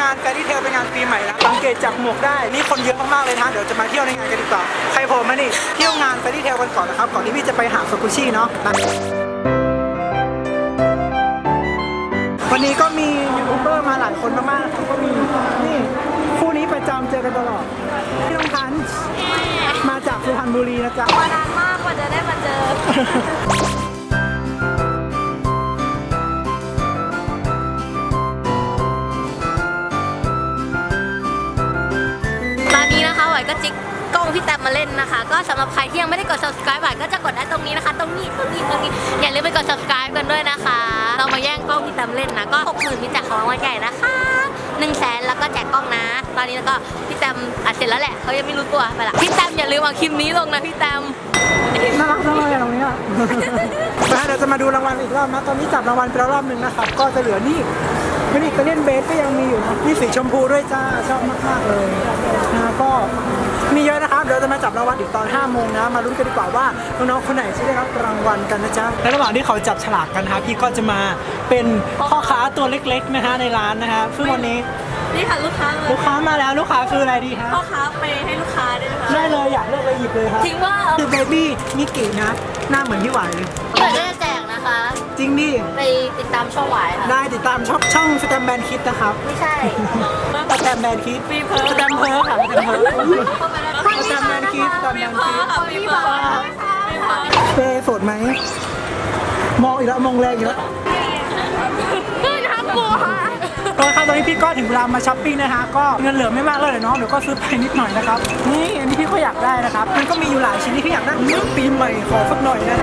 งานแฟรี่เทลเป็นงานปีใหม่แล้วสังเกตจากหมวกได้นี่คนเยอะมากๆเลยนะเดี๋ยวจะมาเที่ยวในงานกันดีกว่าใครโผล่มานี่เที่ยวงานแฟรี่เทลกันก่อนนะครับก่อนที่พี่จะไปหาสกุชี่เนาะวันนี้ก็มียูทูบเบอร์มาหลายคนมากๆก็มีนี่คู่นี้ประจำเจอกันตลอดพี่น้องพันธ์มาจากสุพรรณบุรีนะจ๊ะมานานมากกว่าจะได้มาเจอ กพี่แตมมาเล่นนะคะ ก็สำหรับใครที่ยังไม่ได้กด subscribe ก็จะกดได้ตรงนี้นะคะ ตรงนี้ตรงนี้ตรงนี้อย่าลืมไปกด subscribe กันด้วยนะคะ เรามาแย่งกล้องพี่แตมเล่นนะก็6 0,000มีแจกของรางวัลใหญ่นะคะ1 0 0 0 0แสนแล้วก็แจกกล้องนะ ตอนนี้แล้วก็พี่แตมอัดเสร็จแล้วแหละเขายังไม่รู้ตัวไปละพี่แตมอย่าลืมเอาคลิปนี้ลงนะพี่แตมน่ารักจังเลยตรงนี้ยนะเดี๋ยวจะมาดูรางวัลอีกรอบนะ ตอนนี้จับรางวัลไปแล้วรอบหนึ่งนะครับ ก็จะเหลือนี่มินิเล่นเบสก็ยังมีอยู่นะนี่สีชมพูด้วยจ้าชอบมากๆเลยนะก็ มีเยอะนะครับ เดี๋ยวจะมาจับรางวัลอีกตอน5โมงนะ มาลุ้นกันดีกว่าว่าน้องๆคนไหนจะได้รับรางวัลกันนะจ๊ะในระหว่างที่เขาจับฉลากกันนะครับพี่ก็จะมาเป็นพ่อค้าตัวเล็กๆนะฮะในร้านนะฮะซึ่งวันนี้นี่ค่ะลูกค้ามาลูกค้ามาแล้วลูกค้าคืออะไรดีฮะพ่อค้าไปให้ลูกค้าได้ไหมคะได้เลยอยากเลือกอะไรหยิบเลยครับจริงว่าคือเบบี้มิกกี้นะหน้าเหมือนพี่หวายเลยเดี๋ยวจะแจก นะคะ จริงดิ ไปติดตามช่องหวายค่ะ ได้ติดตามช่องช่องสแตมแบนคิดนะครับไม่ใช่ สแตมแบนคิดฟีเพิร์สแตมเพิร์ค่ะสแตมเพิร์สแตมแบนคิดสแตมแบนคิดฟีเพิร์เปย์สดไหม มองอีกแล้วมองแรงอีกแล้วเฮ้ยน่ากลัวก็ครับตอนนี้พี่ก็ถึงเวลามาช้อปปิ้งนะฮะก็เงินเหลือไม่มากเลยเนาะเดี๋ยวก็ซื้อไปนิดหน่อยนะครับนี่อันนี้พี่ก็อยากได้นะครับ มันก็มีอยู่หลายชิ้นที่พี่อยากได้อืมปีใหม่ขอสักหน่อยนะ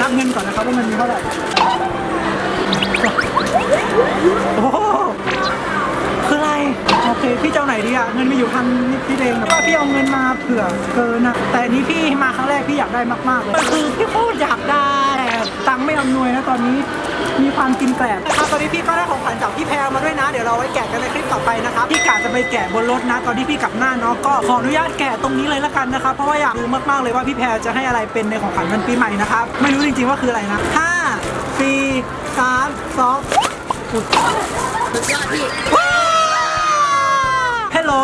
นับเงินก่อนนะครับว่ามันมีเท่าไหร่โอ้โหคืออะไรโอเคพี่เจ้าไหนดีอะเงินมีอยู่พันนิดพี่เองว่าพี่เอาเงินมาเผื่อเกินนะแต่นี้พี่มาครั้งแรกพี่อยากได้มากๆเลยคือพี่พูดอยากได้แต่ตังค์ไม่อำนวยนะตอนนี้ มีความกินแกลบนะครับตอนนี้พี่ก็ได้ของขวัญจากพี่แพรมาด้วยนะ เดี๋ยวเราไว้แกะกันในคลิปต่อไปนะครับพี่กะจะไปแกะบนรถนะ ตอนที่พี่กลับหน้าเนาะก็ขออนุญาตแกะตรงนี้เลยละกันนะครับเพราะว่าอยากรู้มากๆเลยว่าพี่แพรจะให้อะไรเป็นในของขวัญวันปีใหม่นะครับไม่รู้จริงๆว่าคืออะไรนะห้าสี่สามสองสุดยอดพี่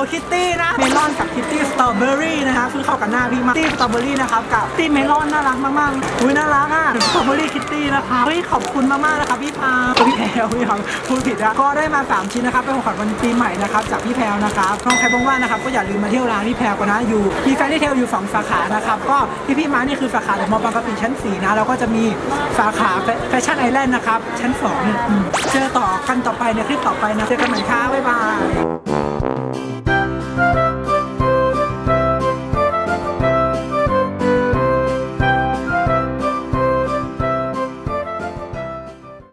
Hello Kitty นะเมลอนกับ Kitty Strawberry นะคะคือเข้ากับหน้าพี่มาก Kitty Strawberry นะครับกับ Kitty Melon น่ารักมากๆอุ้ยน่ารักอะ Strawberry Kitty นะคะเฮ้ยขอบคุณมากๆนะครับพี่พาพี่แพรวพี่พาพูดผิดนะก็ได้มา 3 ชิ้นนะครับเป็นของขวัญวันปีใหม่นะครับจากพี่แพรวนะครับน้องใครบ้างๆนะครับก็อย่าลืมมาเที่ยวร้านพี่แพรวกันนะอยู่มีแฟนที่เทลอยู่สองสาขานะครับก็ที่พี่มานี่คือสาขาเดอะมอลล์บางกะปิชั้น4นะแล้วก็จะมีสาขาแฟชั่นไอแลนด์นะครับชั้น2เนี่ยอืมเจอต่อกันต่อไปในคลิปต่อไปนะเจอกันใหม่ค่ะบ๊ายบาย